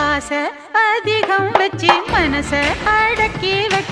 ஆசை அதிகம் வச்சு மனசை அடக்கி வச்சு